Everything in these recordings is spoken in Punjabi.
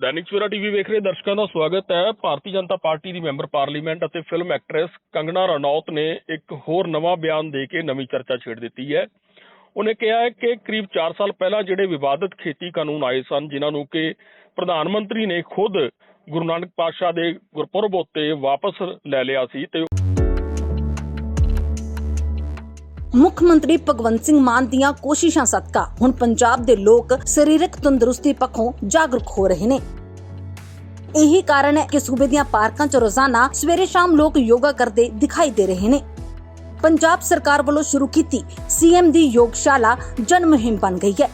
ਦੈਨਿਕ ਸਵੇਰਾ ਟੀਵੀ ਵੇਖ ਰਹੇ ਦਰਸ਼ਕਾਂ ਦਾ ਸਵਾਗਤ ਹੈ। ਭਾਰਤੀ ਜਨਤਾ ਪਾਰਟੀ ਦੀ ਮੈਂਬਰ ਪਾਰਲੀਮੈਂਟ ਅਤੇ ਫਿਲਮ ਐਕਟਰੈਸ ਕੰਗਣਾ ਰਣੌਤ ਨੇ ਇੱਕ ਹੋਰ ਨਵਾਂ ਬਿਆਨ ਦੇ ਕੇ ਨਵੀਂ ਚਰਚਾ ਛੇੜ ਦਿੱਤੀ ਹੈ। ਉਹਨੇ ਕਿਹਾ ਹੈ ਕਿ ਕਰੀਬ 4 ਸਾਲ ਪਹਿਲਾਂ ਜਿਹੜੇ ਵਿਵਾਦਤ ਖੇਤੀ ਕਾਨੂੰਨ ਆਏ ਸਨ, ਜਿਨ੍ਹਾਂ ਨੂੰ ਕਿ ਪ੍ਰਧਾਨ ਮੰਤਰੀ ਨੇ ਖੁਦ ਗੁਰੂ ਨਾਨਕ ਪਾਤਸ਼ਾਹ ਦੇ ਗੁਰਪੁਰਬ ਉੱਤੇ ਵਾਪਸ ਲੈ ਲਿਆ ਸੀ ਤੇ ਮੁੱਖ ਮੰਤਰੀ ਭਗਵੰਤ ਸਿੰਘ ਮਾਨ ਦੀਆਂ ਕੋਸ਼ਿਸ਼ਾਂ ਸਦਕਾ ਹੁਣ ਪੰਜਾਬ ਦੇ ਲੋਕ ਸਰੀਰਕ ਤੰਦਰੁਸਤੀ ਪੱਖੋਂ ਜਾਗਰੂਕ ਹੋ ਰਹੇ ਨੇ। ਇਹੀ ਕਾਰਨ ਹੈ ਕਿ ਸੂਬੇ ਦੀਆਂ ਪਾਰਕਾਂ 'ਚ ਰੋਜ਼ਾਨਾ ਸਵੇਰੇ ਸ਼ਾਮ ਲੋਕ ਯੋਗਾ ਕਰਦੇ ਦਿਖਾਈ ਦੇ ਰਹੇ ਨੇ। ਪੰਜਾਬ ਸਰਕਾਰ ਵੱਲੋਂ ਸ਼ੁਰੂ ਕੀਤੀ ਸੀਐਮ ਦੀ ਯੋਗਸ਼ਾਲਾ ਜਨ ਮੁਹਿੰਮ ਬਣ ਗਈ ਹੈ।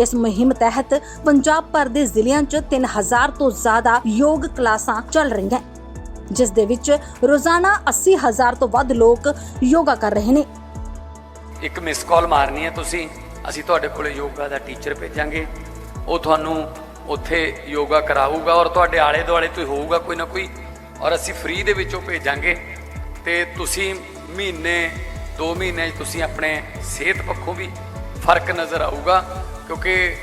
ਇਸ ਮੁਹਿੰਮ ਤਹਿਤ ਪੰਜਾਬ ਭਰ ਦੇ ਜ਼ਿਲ੍ਹਿਆਂ 'ਚ 3000 ਤੋਂ ਜ਼ਿਆਦਾ ਯੋਗ ਕਲਾਸਾਂ ਚੱਲ ਰਹੀਆਂ। ਜਿਸ ਦੇ ਵਿੱਚ ਰੋਜ਼ਾਨਾ 80000 ਤੋਂ ਵੱਧ ਲੋਕ ਯੋਗਾ ਕਰ ਰਹੇ ਨੇ। ਇੱਕ ਮਿਸ ਕਾਲ ਮਾਰਨੀ ਹੈ ਤੁਸੀਂ। ਅਸੀਂ ਤੁਹਾਡੇ ਕੋਲੇ ਯੋਗਾ ਦਾ ਟੀਚਰ ਭੇਜਾਂਗੇ। ਉਹ ਤੁਹਾਨੂੰ ਉੱਥੇ ਯੋਗਾ ਕਰਾਊਗਾ ਔਰ ਤੁਹਾਡੇ ਆਲੇ ਦੁਆਲੇ ਤੋਂ ਹੋਊਗਾ ਕੋਈ ਨਾ ਕੋਈ। ਔਰ ਅਸੀਂ ਫ੍ਰੀ ਦੇ ਵਿੱਚੋਂ ਭੇਜਾਂਗੇ। ਤੇ ਤੁਸੀਂ ਮਹੀਨੇ 2 ਮਹੀਨੇ 'ਚ ਤੁਸੀਂ ਆਪਣੇ ਸਿਹਤ ਪੱਖੋਂ ਵੀ ਫ਼ਰਕ ਨਜ਼ਰ ਆਊਗਾ। ਕਿਉਂਕਿ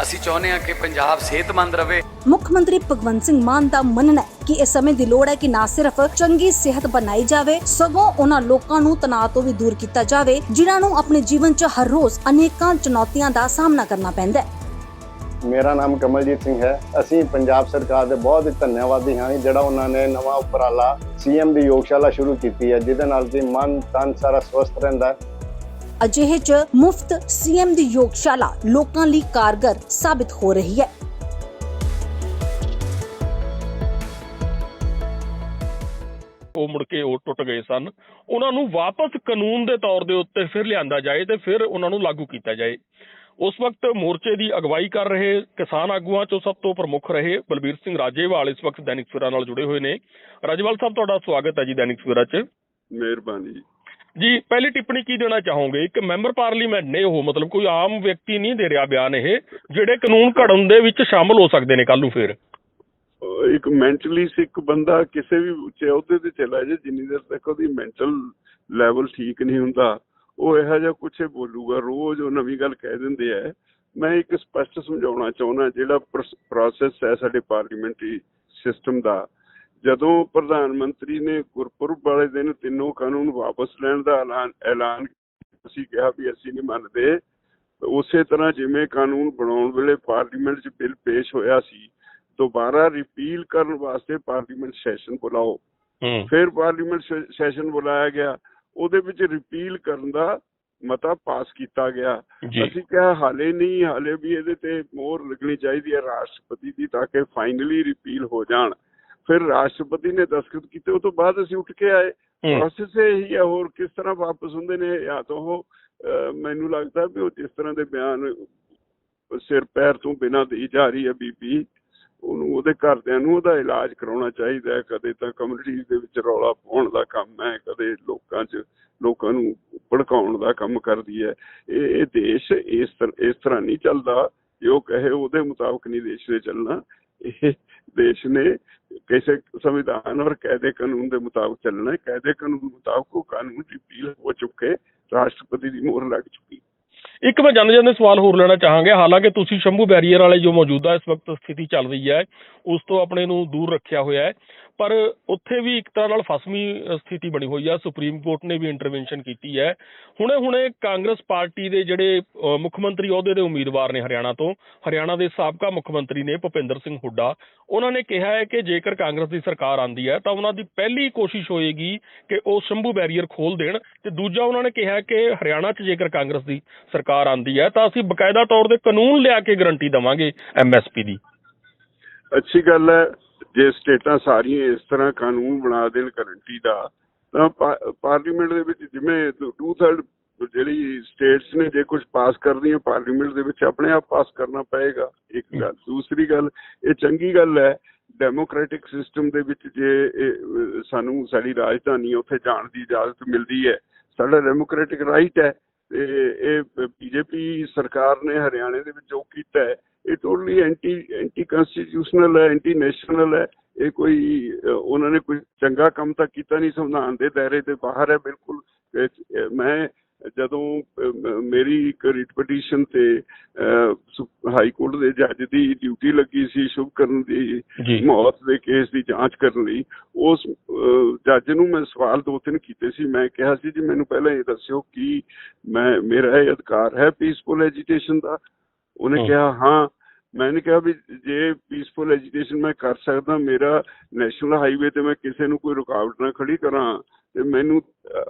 ਅਸੀਂ ਚਾਹੁੰਦੇ ਹਾਂ ਕਿ ਪੰਜਾਬ ਸਿਹਤਮੰਦ ਰਵੇ ਮੁੱਖ ਮੰਤਰੀ ਭਗਵੰਤ ਸਿੰਘ ਮਾਨ ਦਾ ਮੰਨਣਾ ਹੈ ਕਿ ਇਸ ਸਮੇਂ ਦੀ ਲੋੜ ਹੈ ਕਿ ਨਾ ਸਿਰਫ ਚੰਗੀ ਸਿਹਤ ਬਣਾਈ ਜਾਵੇ ਸਗੋਂ ਉਹਨਾਂ ਲੋਕਾਂ ਨੂੰ ਤਣਾਅ ਤੋਂ ਵੀ ਦੂਰ ਕੀਤਾ ਜਾਵੇ ਜਿਨ੍ਹਾਂ ਨੂੰ ਆਪਣੇ ਜੀਵਨ 'ਚ ਹਰ ਰੋਜ਼ ਅਨੇਕਾਂ ਚੁਣੌਤੀਆਂ ਦਾ ਸਾਹਮਣਾ ਕਰਨਾ ਪੈਂਦਾ ਹੈ। ਮੇਰਾ ਨਾਮ ਕਮਲਜੀਤ ਸਿੰਘ ਹੈ। ਅਸੀਂ ਪੰਜਾਬ ਸਰਕਾਰ ਦੇ ਬਹੁਤ ਹੀ ਧੰਨਵਾਦੀ ਹਾਂ ਜਿਹੜਾ ਉਹਨਾਂ ਨੇ ਨਵਾਂ ਉਪਰਾਲਾ ਸੀਐਮ ਦੀ ਯੋਗਸ਼ਾਲਾ ਸ਼ੁਰੂ ਕੀਤੀ ਹੈ ਜਿਹਦੇ ਨਾਲ ਕਿ ਮਨ ਤਨ ਸਾਰਾ ਸਵਸਥ ਰਹਿੰਦਾ ਹੈ। ਅਜਿਹੇ 'ਚ ਮੁਫਤ ਸੀਐਮ ਦੀ ਯੋਗਸ਼ਾਲਾ ਲੋਕਾਂ ਲਈ ਕਾਰਗਰ ਸਾਬਿਤ ਹੋ ਰਹੀ ਹੈ। ਉਹ ਮੁੜ ਕੇ ਉਹ ਟੁੱਟ ਗਏ ਸਨ। ਉਹਨਾਂ ਨੂੰ ਵਾਪਸ ਕਾਨੂੰਨ ਦੇ ਤੌਰ ਦੇ ਉੱਤੇ ਫਿਰ ਲਿਆਂਦਾ ਜਾਏ ਤੇ ਫਿਰ ਉਹਨਾਂ ਨੂੰ ਲਾਗੂ ਕੀਤਾ ਜਾਏ। ਉਸ ਵਕਤ ਮੋਰਚੇ ਦੀ ਅਗਵਾਈ ਕਰ ਰਹੇ ਕਿਸਾਨ ਆਗੂਆਂ ਚੋਂ ਸਭ ਤੋਂ ਪ੍ਰਮੁੱਖ ਰਹੇ ਬਲਬੀਰ ਸਿੰਘ ਰਾਜੇਵਾਲ। ਇਸ ਵਕਤ ਦੈਨਿਕ ਸਵੇਰਾ ਨਾਲ ਜੁੜੇ ਹੋਏ ਨੇ। ਰਾਜੇਵਾਲ ਸਾਹਿਬ ਤੁਹਾਡਾ ਸਵਾਗਤ ਹੈ ਜੀ ਦੈਨਿਕ ਸਵੇਰਾ 'ਚ। ਮਿਹਰਬਾਨੀ ਜੀ, ਪਹਿਲੀ ਟਿੱਪਣੀ ਕੀ ਦੇਣਾ ਚਾਹੋਗੇ? ਇੱਕ ਮੈਂਬਰ ਪਾਰਲੀਮੈਂਟ ਨੇ ਉਹ, ਮਤਲਬ ਕੋਈ ਆਮ ਵਿਅਕਤੀ ਨਹੀਂ ਦੇ ਰਿਹਾ ਬਿਆਨ ਇਹ, ਜਿਹੜੇ ਕਾਨੂੰਨ ਘੜਨ ਦੇ ਵਿੱਚ ਸ਼ਾਮਲ ਹੋ ਸਕਦੇ ਨੇ ਕੱਲ ਨੂੰ ਫਿਰ। ਇੱਕ ਮੈਂਟਲੀ ਸਿੱਕ ਬੰਦਾ ਕਿਸੇ ਵੀ ਉੱਚੇ ਅਹੁਦੇ ਤੇ ਚਲਾ ਜਾਏ, ਜਿੰਨੀ ਦੇਰ ਤੱਕ ਉਹਦੀ ਮੈਂਟਲ ਲੈਵਲ ਠੀਕ ਨਹੀਂ ਹੁੰਦਾ, ਉਹ ਇਹੋ ਜਿਹਾ ਕੁਛ ਬੋਲੂਗਾ, ਰੋਜ਼ ਉਹ ਨਵੀਂ ਗੱਲ ਕਹਿ ਦਿੰਦੇ ਆ। ਮੈਂ ਇੱਕ ਸਪਸ਼ਟ ਸਮਝਾਉਣਾ ਚਾਹੁੰਦਾ, ਜਿਹੜਾ ਪ੍ਰੋਸੈਸ ਹੈ ਸਾਡੇ ਪਾਰਲੀਮੈਂਟਰੀ ਸਿਸਟਮ ਦਾ ਜਦੋਂ ਪ੍ਰਧਾਨ ਮੰਤਰੀ ਨੇ ਗੁਰਪੁਰਬ ਵਾਲੇ ਦਿਨ ਤਿੰਨੋਂ ਕਾਨੂੰਨ ਵਾਪਸ ਲੈਣ ਦਾ ਐਲਾਨ ਐਲਾਨ ਅਸੀਂ ਕਿਹਾ ਵੀ ਅਸੀਂ ਨਹੀਂ ਮੰਨਦੇ। ਉਸੇ ਤਰ੍ਹਾਂ ਜਿਵੇਂ ਕਾਨੂੰਨ ਬਣਾਉਣ ਵੇਲੇ ਪਾਰਲੀਮੈਂਟ 'ਚ ਬਿੱਲ ਪੇਸ਼ ਹੋਇਆ ਸੀ ਦੁਬਾਰਾ ਰਿਪੀਲ ਕਰਨ ਵਾਸਤੇ ਪਾਰਲੀਮੈਂਟ ਸੈਸ਼ਨ ਬੁਲਾਓ। ਫਿਰ ਪਾਰਲੀਮੈਂਟ ਸੈਸ਼ਨ ਬੁਲਾਇਆ ਗਿਆ। ਉਹਦੇ ਵਿੱਚ ਰਿਪੀਲ ਕਰਨ ਦਾ ਮਤਾ ਪਾਸ ਕੀਤਾ ਗਿਆ। ਅਸੀਂ ਕਿਹਾ ਹਾਲੇ ਨਹੀਂ ਹਾਲੇ ਵੀ ਇਹਦੇ ਤੇ ਮੋਹਰ ਲੱਗਣੀ ਚਾਹੀਦੀ ਹੈ ਰਾਸ਼ਟਰਪਤੀ ਦੀ ਤਾਂ ਕਿ ਫਾਈਨਲੀ ਰਿਪੀਲ ਹੋ ਜਾਣ। ਫਿਰ ਰਾਸ਼ਟਰਪਤੀ ਨੇ ਦਸਖਤ ਕੀਤੇ ਉਹ ਤੋਂ ਬਾਅਦ ਅਸੀਂ ਉੱਠ ਕੇ ਆਏ। ਪ੍ਰੋਸੈਸ ਇਹੀ ਹੈ ਹੋਰ ਕਿਸ ਤਰ੍ਹਾਂ ਵਾਪਸ ਹੁੰਦੇ ਨੇ ਜਾਂ ਤਾਂ ਉਹ ਮੈਨੂੰ ਲੱਗਦਾ ਵੀ ਉਹ ਜਿਸ ਤਰ੍ਹਾਂ ਦੇ ਬਿਆਨ ਸਿਰ ਪੈਰ ਤੋਂ ਬਿਨਾਂ ਦੇਈ ਜਾ ਰਹੀ ਹੈ ਬੀਬੀ ਉਹਨੂੰ ਉਹਦੇ ਘਰਦਿਆਂ ਨੂੰ ਉਹਦਾ ਇਲਾਜ ਕਰਾਉਣਾ ਚਾਹੀਦਾ ਹੈ। ਕਦੇ ਤਾਂ ਕਮਿਊਨਿਟੀ ਦੇ ਵਿੱਚ ਰੌਲਾ ਪਾਉਣ ਦਾ ਕੰਮ ਹੈ ਕਦੇ ਲੋਕਾਂ 'ਚ ਲੋਕਾਂ ਨੂੰ ਭੜਕਾਉਣ ਦਾ ਕੰਮ ਕਰਦੀ ਹੈ। ਇਹ ਇਹ ਦੇਸ਼ ਇਸ ਤਰ੍ਹਾਂ ਇਸ ਤਰ੍ਹਾਂ ਨਹੀਂ ਚੱਲਦਾ ਜੋ ਕਹੇ ਉਹਦੇ ਮੁਤਾਬਕ ਨਹੀਂ ਦੇਸ਼ ਨੇ ਚੱਲਣਾ। ਇਹ ਦੇਸ਼ ਨੇ ਕਿਸੇ ਸੰਵਿਧਾਨ ਔਰ ਕਾਇਦੇ ਕਾਨੂੰਨ ਦੇ ਮੁਤਾਬਕ ਚੱਲਣਾ ਹੈ। ਕਾਇਦੇ ਕਾਨੂੰਨ ਮੁਤਾਬਕ ਉਹ ਕਾਨੂੰਨ ਰਿਪੀਲ ਹੋ ਚੁੱਕੇ ਰਾਸ਼ਟਰਪਤੀ ਦੀ ਮੋਹਰ ਲੱਗ ਚੁੱਕੀ ਇੱਕ ਮੈਂ ਜਾਂਦੇ ਜਾਂਦੇ ਸਵਾਲ ਹੋਰ ਲੈਣਾ ਚਾਹਾਂਗੇ। ਹਾਲਾਂਕਿ ਤੁਸੀਂ ਸ਼ੰਭੂ ਬੈਰੀਅਰ ਵਾਲੇ ਜੋ ਮੌਜੂਦਾ ਇਸ ਵਕਤ ਸਥਿਤੀ ਚੱਲ ਰਹੀ ਹੈ, ਉਸ ਤੋਂ ਆਪਣੇ ਨੂੰ ਦੂਰ ਰੱਖਿਆ ਹੋਇਆ ਹੈ। ਪਰ ਉੱਥੇ ਵੀ ਇੱਕ ਤਰ੍ਹਾਂ ਨਾਲ ਫਸਵੀਂ ਸਥਿਤੀ ਬਣੀ ਹੋਈ ਹੈ ਸੁਪਰੀਮ ਕੋਰਟ ਨੇ ਵੀ ਇੰਟਰਵੈਂਸ਼ਨ ਕੀਤੀ ਹੈ। ਹੁਣੇ ਹੁਣੇ ਕਾਂਗਰਸ ਪਾਰਟੀ ਦੇ ਜਿਹੜੇ ਮੁੱਖ ਮੰਤਰੀ ਅਹੁਦੇ ਦੇ ਉਮੀਦਵਾਰ ਨੇ ਹਰਿਆਣਾ ਤੋਂ। ਹਰਿਆਣਾ ਦੇ ਸਾਬਕਾ ਮੁੱਖ ਮੰਤਰੀ ਨੇ ਭੁਪਿੰਦਰ ਸਿੰਘ ਹੁੱਡਾ। ਉਹਨਾਂ ਨੇ ਕਿਹਾ ਹੈ ਕਿ ਜੇਕਰ ਕਾਂਗਰਸ ਦੀ ਸਰਕਾਰ ਆਂਦੀ ਹੈ, ਤਾਂ ਉਹਨਾਂ ਦੀ ਪਹਿਲੀ ਕੋਸ਼ਿਸ਼ ਹੋਏਗੀ ਕਿ ਉਹ ਸ਼ੰਭੂ ਬੈਰੀਅਰ ਖੋਲ ਦੇਣ ਤੇ ਦੂਜਾ ਉਹਨਾਂ ਨੇ ਕਿਹਾ ਕਿ ਹਰਿਆਣਾ 'ਚ ਜੇਕਰ ਕਾਂਗਰਸ ਦੀ ਸਰਕਾਰ ਆਂਦੀ ਹੈ, ਤਾਂ ਅਸੀਂ ਬਕਾਇਦਾ ਤੌਰ ਤੇ ਕਾਨੂੰਨ ਲਿਆ ਕੇ ਗਰੰਟੀ ਦੇਵਾਂਗੇ ਐਮਐਸਪੀ ਦੀ। ਅੱਛੀ ਗੱਲ ਹੈ। ਜੇ ਸਟੇਟਾਂ ਸਾਰੀਆਂ ਇਸ ਤਰ੍ਹਾਂ ਕਾਨੂੰਨ ਬਣਾ ਦੇਣ ਗਰੰਟੀ ਦਾ ਤਾਂ ਪਾਰਲੀਮੈਂਟ ਦੇ ਵਿੱਚ ਜਿਵੇਂ ਟੂ ਥਰਡ ਜਿਹੜੀ ਸਟੇਟਸ ਨੇ ਜੇ ਕੁਝ ਪਾਸ ਕਰਦੀਆਂ ਪਾਰਲੀਮੈਂਟ ਦੇ ਵਿੱਚ ਆਪਣੇ ਆਪ ਪਾਸ ਕਰਨਾ ਪਏਗਾ ਇੱਕ ਗੱਲ। ਦੂਸਰੀ ਗੱਲ ਇਹ ਚੰਗੀ ਗੱਲ ਹੈ ਡੈਮੋਕ੍ਰੈਟਿਕ ਸਿਸਟਮ ਦੇ ਵਿੱਚ ਜੇ ਸਾਨੂੰ ਸਾਡੀ ਰਾਜਧਾਨੀ ਉੱਥੇ ਜਾਣ ਦੀ ਇਜਾਜ਼ਤ ਮਿਲਦੀ ਹੈ ਸਾਡਾ ਡੈਮੋਕ੍ਰੈਟਿਕ ਰਾਈਟ ਹੈ ਤੇ ਇਹ ਬੀਜੇਪੀ ਸਰਕਾਰ ਨੇ ਹਰਿਆਣੇ ਦੇ ਵਿੱਚ ਜੋ ਕੀਤਾ ਹੈ ਇਹ ਟੋਟਲੀ ਐਂਟੀ ਐਂਟੀ ਕਨਸਟੀਟਿਊਸ਼ਨਲ ਹੈ ਐਂਟੀ ਨੈਸ਼ਨਲ ਹੈ ਇਹ ਕੋਈ ਉਹਨਾਂ ਨੇ ਕੋਈ ਚੰਗਾ ਕੰਮ ਤਾਂ ਕੀਤਾ ਨਹੀਂ ਸੰਵਿਧਾਨ ਦੇ ਦਾਇਰੇ ਦੇ ਬਾਹਰ ਹੈ ਬਿਲਕੁਲ। ਮੈਂ ਜਦੋਂ ਮੇਰੀ ਇੱਕ ਰਿਟ ਪਟੀਸ਼ਨ ਤੇ ਹਾਈ ਕੋਰਟ ਦੇ ਜੱਜ ਦੀ ਡਿਊਟੀ ਲੱਗੀ ਸੀ ਸ਼ੁਭ ਕਰਨ ਦੀ ਮੌਤ ਦੇ ਕੇਸ ਦੀ ਜਾਂਚ ਕਰਨ ਲਈ ਉਸ ਜੱਜ ਨੂੰ ਮੈਂ ਸਵਾਲ ਦੋ ਤਿੰਨ ਕੀਤੇ ਸੀ। ਮੈਂ ਕਿਹਾ ਸੀ ਜੀ ਮੈਨੂੰ ਪਹਿਲਾਂ ਇਹ ਦੱਸਿਓ ਕਿ ਮੈਂ ਮੇਰਾ ਇਹ ਅਧਿਕਾਰ ਹੈ ਪੀਸਫੁਲ ਐਜੀਟੇਸ਼ਨ ਦਾ? ਉਹਨੇ। ਕਿਹਾ ਹਾਂ ਮੈंने ਕਿਹਾ ਵੀ ਜੇ ਪੀਸਫੁਲ ਐਜੀਟੇਸ਼ਨ ਮੈਂ ਕਰ ਸਕਦਾ ਮੇਰਾ ਨੈਸ਼ਨਲ ਹਾਈਵੇ ਤੇ ਮੈਂ ਕਿਸੇ ਨੂੰ ਕੋਈ ਰੁਕਾਵਟ ਨਾ ਖੜੀ ਕਰਾਂ ਤੇ ਮੈਨੂੰ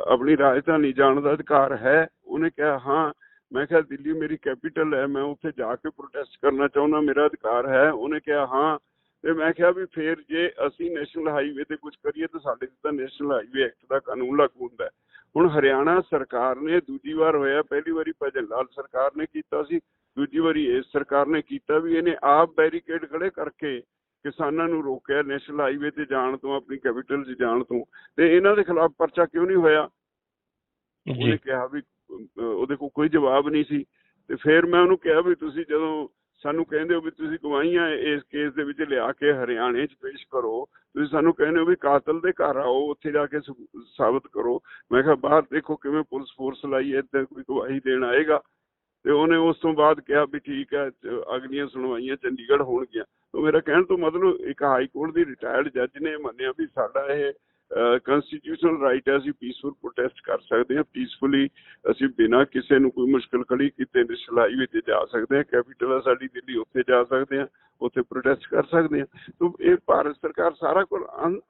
ਆਪਣੀ ਰਾਜਧਾਨੀ ਜਾਣ ਦਾ ਅਧਿਕਾਰ ਹੈ। ਉਹਨੇ ਕਿਹਾ ਹਾਂ। ਮੈਂ ਕਿਹਾ ਦਿੱਲੀ ਮੇਰੀ ਕੈਪੀਟਲ ਹੈ ਮੈਂ ਉੱਥੇ ਜਾ ਕੇ ਪ੍ਰੋਟੈਸਟ ਕਰਨਾ ਚਾਹੁੰਦਾ ਮੇਰਾ ਅਧਿਕਾਰ ਹੈ। ਉਹਨੇ ਕਿਹਾ ਹਾਂ। ਤੇ ਮੈਂ ਕਿਹਾ ਵੀ ਫੇਰ ਜੇ ਅਸੀਂ ਨੈਸ਼ਨਲ ਹਾਈਵੇ ਤੇ ਕੁਝ ਕਰੀਏ ਤਾਂ ਸਾਡੇ ਤੇ ਤਾਂ ਨੈਸ਼ਨਲ ਹਾਈਵੇ ਐਕਟ ਦਾ ਕਾਨੂੰਨ ਲਾਗੂ ਹੁੰਦਾ ਹੈ। ਹੁਣ ਹਰਿਆਣਾ ਸਰਕਾਰ ਨੇ ਦੂਜੀ ਵਾਰ ਹੋਇਆ ਪਹਿਲੀ ਵਾਰੀ ਭਜਨ ਲਾਲ ਸਰਕਾਰ ਨੇ ਕੀਤਾ ਸੀ। ਦੂਜੀ ਵਾਰੀ ਇਸ ਸਰਕਾਰ ਨੇ ਕੀਤਾ ਵੀ ਇਹਨੇ ਆਪ ਬੈਰੀਕੇਡ ਖੜੇ ਕਰਕੇ ਕਿਸਾਨਾਂ ਨੂੰ ਰੋਕਿਆ ਨੈਸ਼ਨਲ ਹਾਈਵੇ ਤੇ ਜਾਣ ਤੋਂ ਆਪਣੀ ਕੈਪੀਟਲ 'ਚ ਜਾਣ ਤੋਂ। ਤੇ ਇਹਨਾਂ ਦੇ ਖਿਲਾਫ ਪਰਚਾ ਕਿਉਂ ਨਹੀਂ ਹੋਇਆ? ਉਹਨੇ ਕਿਹਾ ਵੀ ਉਹਦੇ ਕੋਲ ਕੋਈ ਜਵਾਬ ਨਹੀਂ ਸੀ। ਤੇ ਫਿਰ ਮੈਂ ਉਹਨੂੰ ਕਿਹਾ ਵੀ ਤੁਸੀਂ ਜਦੋਂ ਸਾਨੂੰ ਕਹਿੰਦੇ ਹੋ ਵੀ ਤੁਸੀਂ ਗਵਾਹੀਆਂ ਇਸ ਕੇਸ ਦੇ ਵਿੱਚ ਲਿਆ ਕੇ ਹਰਿਆਣੇ 'ਚ ਪੇਸ਼ ਕਰੋ ਤੁਸੀਂ ਸਾਨੂੰ ਕਹਿੰਦੇ ਹੋ ਵੀ ਕਾਤਲ ਦੇ ਘਰ ਆਓ ਉੱਥੇ ਜਾ ਕੇ ਸਬੂ- ਸਾਬਤ ਕਰੋ। ਮੈਂ ਕਿਹਾ ਬਾਹਰ ਦੇਖੋ ਕਿਵੇਂ ਪੁਲਿਸ ਫੋਰਸ ਲਾਈ ਹੈ ਇੱਧਰ ਕੋਈ ਗਵਾਹੀ ਦੇਣ ਆਏਗਾ। ਤੇ ਉਹਨੇ ਉਸ ਤੋਂ ਬਾਅਦ ਕਿਹਾ ਵੀ ਠੀਕ ਹੈ ਅਗਲੀਆਂ ਸੁਣਵਾਈਆਂ ਚੰਡੀਗੜ੍ਹ ਹੋਣਗੀਆਂ। ਤਾਂ ਮੇਰਾ ਕਹਿਣ ਤੋਂ ਮਤਲਬ ਇੱਕ ਹਾਈ ਕੋਰਟ ਦੀ ਰਿਟਾਇਰਡ ਜੱਜ ਨੇ ਮੰਨਿਆ ਵੀ ਸਾਡਾ ਇਹ ਕਨਸਟੀਟਿਊਸ਼ਨਲ ਰਾਈਟ ਹੈ, ਅਸੀਂ ਪੀਸਫੁਲ ਪ੍ਰੋਟੈਸਟ ਕਰ ਸਕਦੇ ਹਾਂ ਪੀਸਫੁਲੀ ਅਸੀਂ ਬਿਨਾਂ ਕਿਸੇ ਨੂੰ ਕੋਈ ਮੁਸ਼ਕਲ ਖੜੀ ਕੀਤੇ ਨੈਸ਼ਨਲ ਹਾਈਵੇ ਜਾ ਸਕਦੇ ਹਾਂ ਕੈਪੀਟਲ ਸਾਡੀ, ਦਿੱਲੀ ਉੱਥੇ ਜਾ ਸਕਦੇ ਹਾਂ, ਉੱਥੇ ਪ੍ਰੋਟੈਸਟ ਕਰ ਸਕਦੇ ਹਾਂ। ਤਾਂ ਇਹ ਭਾਰਤ ਸਰਕਾਰ ਸਾਰਾ ਕੁਝ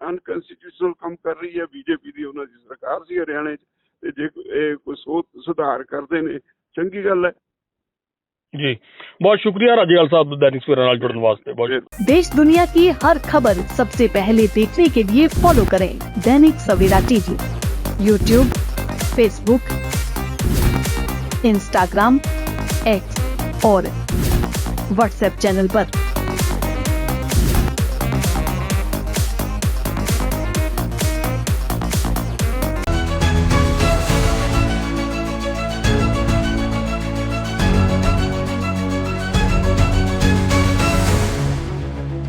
ਅਨਕਨਸਟੀਟਿਊਸ਼ਨਲ ਕੰਮ ਕਰ ਰਹੀ ਹੈ, ਬੀਜੇਪੀ ਦੀ ਉਹਨਾਂ ਦੀ ਸਰਕਾਰ ਸੀ ਹਰਿਆਣੇ 'ਚ, ਤੇ ਜੇ ਇਹ ਕੋਈ ਸੋਧ, ਸੁਧਾਰ ਕਰਦੇ ਨੇ ਚੰਗੀ ਗੱਲ ਹੈ ਜੀ ਬਹੁਤ ਸ਼ੁਕਰੀਆ ਰਾਜੇਵਾਲ ਸਾਹਿਬ ਦੈਨਿਕ ਸਵੇਰਾ ਨਾਲ ਜੁੜਨ ਵਾਸਤੇ ਬਹੁਤ ਫਿਰ देश दुनिया की हर खबर सबसे पहले देखने के लिए फॉलो करें Dainik Savera TV YouTube Facebook Instagram X और व्हाट्सएप चैनल पर।